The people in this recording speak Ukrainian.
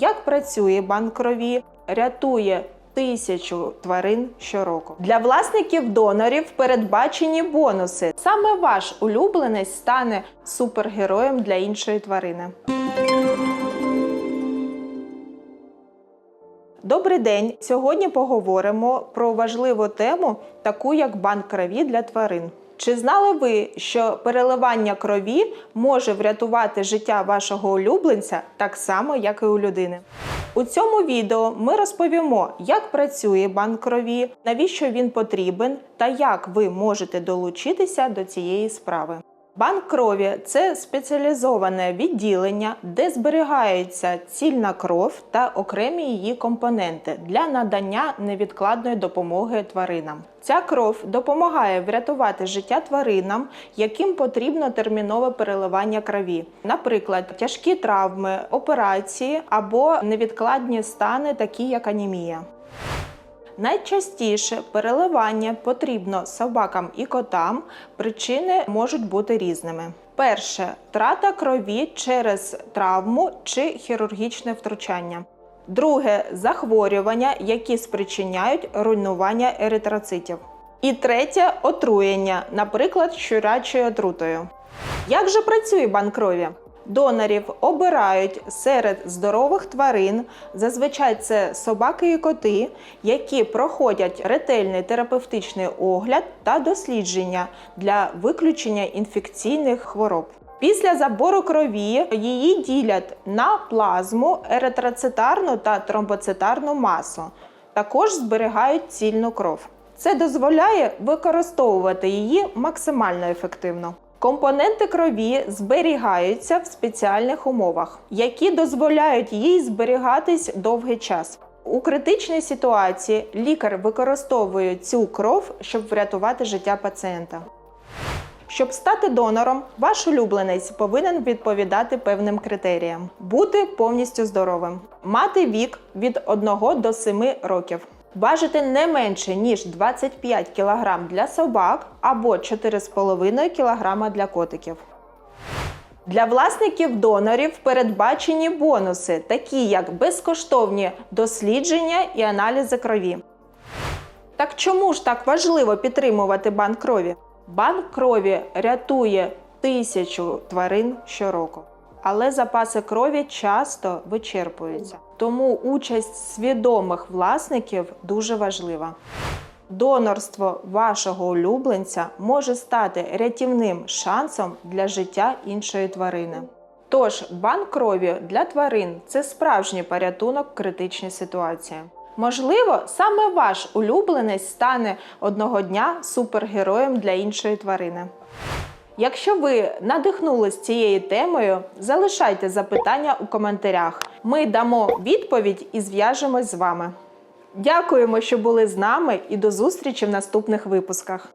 як працює банк крові, рятує тисячу тварин щороку. Для власників донорів передбачені бонуси. Саме ваш улюбленець стане супергероєм для іншої тварини. Добрий день! Сьогодні поговоримо про важливу тему, таку як банк крові для тварин. Чи знали ви, що переливання крові може врятувати життя вашого улюбленця так само, як і у людини? У цьому відео ми розповімо, як працює банк крові, навіщо він потрібен та як ви можете долучитися до цієї справи. Банк крові це спеціалізоване відділення, де зберігається цільна кров та окремі її компоненти для надання невідкладної допомоги тваринам. Ця кров допомагає врятувати життя тваринам, яким потрібно термінове переливання крові, наприклад, тяжкі травми, операції або невідкладні стани, такі як анемія. Найчастіше переливання потрібно собакам і котам. Причини можуть бути різними. Перше трата крові через травму чи хірургічне втручання. Друге захворювання, які спричиняють руйнування еритроцитів. І третє отруєння, наприклад, щурячою отрутою. Як же працює банк крові? Донорів обирають серед здорових тварин, зазвичай це собаки і коти, які проходять ретельний терапевтичний огляд та дослідження для виключення інфекційних хвороб. Після забору крові її ділять на плазму, еритроцитарну та тромбоцитарну масу. Також зберігають цільну кров. Це дозволяє використовувати її максимально ефективно. Компоненти крові зберігаються в спеціальних умовах, які дозволяють їй зберігатись довгий час. У критичній ситуації лікар використовує цю кров, щоб врятувати життя пацієнта. Щоб стати донором, ваш улюбленець повинен відповідати певним критеріям: бути повністю здоровим, мати вік від 1 до 7 років. Важити не менше ніж 25 кг для собак або 4,5 кг для котиків. Для власників донорів передбачені бонуси, такі як безкоштовні дослідження і аналізи крові. Так чому ж так важливо підтримувати банк крові? Банк крові рятує тисячу тварин щороку. Але запаси крові часто вичерпуються. Тому участь свідомих власників дуже важлива. Донорство вашого улюбленця може стати рятівним шансом для життя іншої тварини. Тож, банк крові для тварин це справжній порятунок в критичній ситуації. Можливо, саме ваш улюбленець стане одного дня супергероєм для іншої тварини. Якщо ви надихнулись цією темою, залишайте запитання у коментарях. Ми дамо відповідь і зв'яжемось з вами. Дякуємо, що були з нами, і до зустрічі в наступних випусках.